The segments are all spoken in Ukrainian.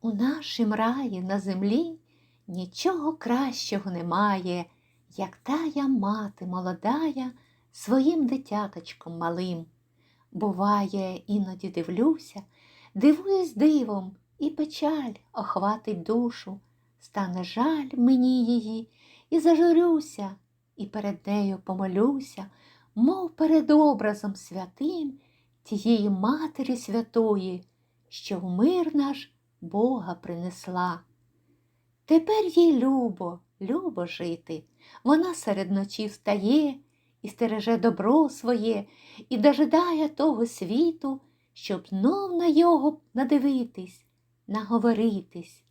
У нашім раї на землі нічого кращого немає, як тая мати молодая своїм дитяточком малим. Буває, іноді дивлюся, дивуюсь дивом, і печаль охватить душу, стане жаль мені її, і зажурюся, і перед нею помолюся, мов перед образом святим тієї Матері Святої, що в мир наш Бога принесла. Тепер їй любо, любо жити. Вона серед ночі встає і стереже добро своє, і дожидає того світу, щоб знов на його надивитись, наговоритись.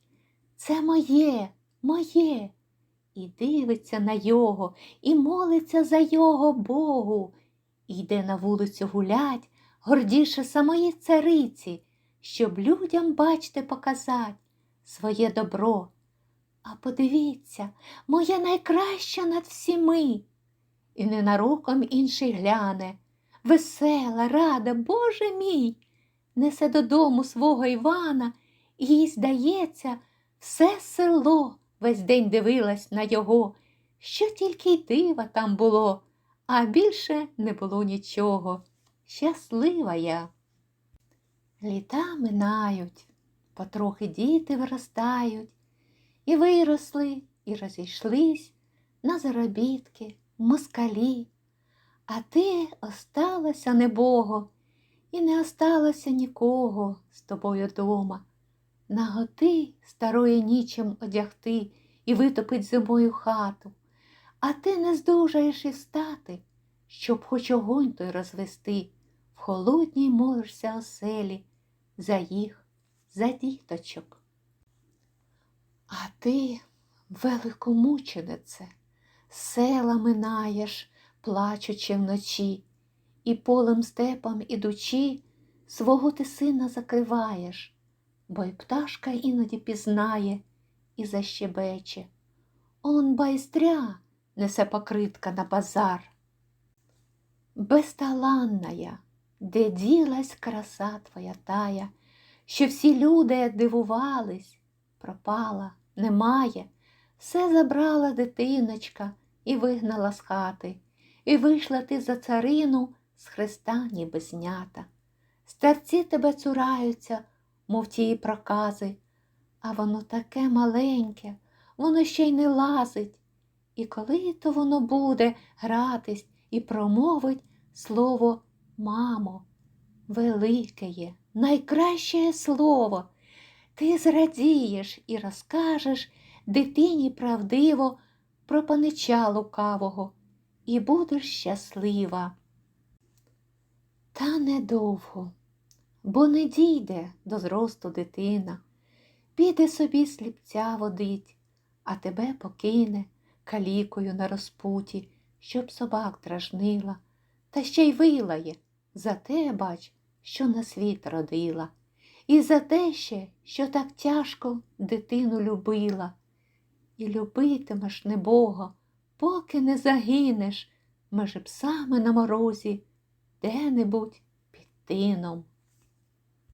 Це моє, моє. І дивиться на його, і молиться за його Богу, і йде на вулицю гулять, гордіше самої цариці, щоб людям, бачте, показать своє добро. А подивіться, моя найкраща над всіми. І ненароком інший гляне. Весела, рада, Боже мій, несе додому свого Івана, і їй здається, все село весь день дивилась на його, що тільки й дива там було, а більше не було нічого. Щаслива я. Літа минають, потрохи діти виростають, і виросли, і розійшлись на заробітки, москалі. А ти осталася небого, і не осталося нікого з тобою дома. Наготи старої нічим одягти і витопить зимою хату, а ти не здужаєш і встати, щоб хоч огонь той розвести, в холодній молишся оселі за їх, за діточок. А ти, великомученице, села минаєш, плачучи вночі, і полем степом ідучи, свого ти сина закриваєш, бо й пташка іноді пізнає і защебече. Он байстря несе покритка на базар. Безталанная, де ділась краса твоя тая, що всі люди дивувались, пропала, немає, все забрала дитиночка і вигнала з хати, і вийшла ти за царину з хреста ніби знята. Старці тебе цураються, мов тії прокази, а воно таке маленьке, воно ще й не лазить. І коли то воно буде гратись і промовить слово мамо, велике є, найкраще слово. Ти зрадієш і розкажеш дитині правдиво про панича лукавого і будеш щаслива. Та недовго, бо не дійде до зросту дитина, піде собі сліпця водить, а тебе покине калікою на розпуті, щоб собак дражнила, та ще й вилає за те, бач, що на світ родила, і за те ще, що так тяжко дитину любила. І любитимеш небога, поки не загинеш, межи псами на морозі, де-небудь під тином.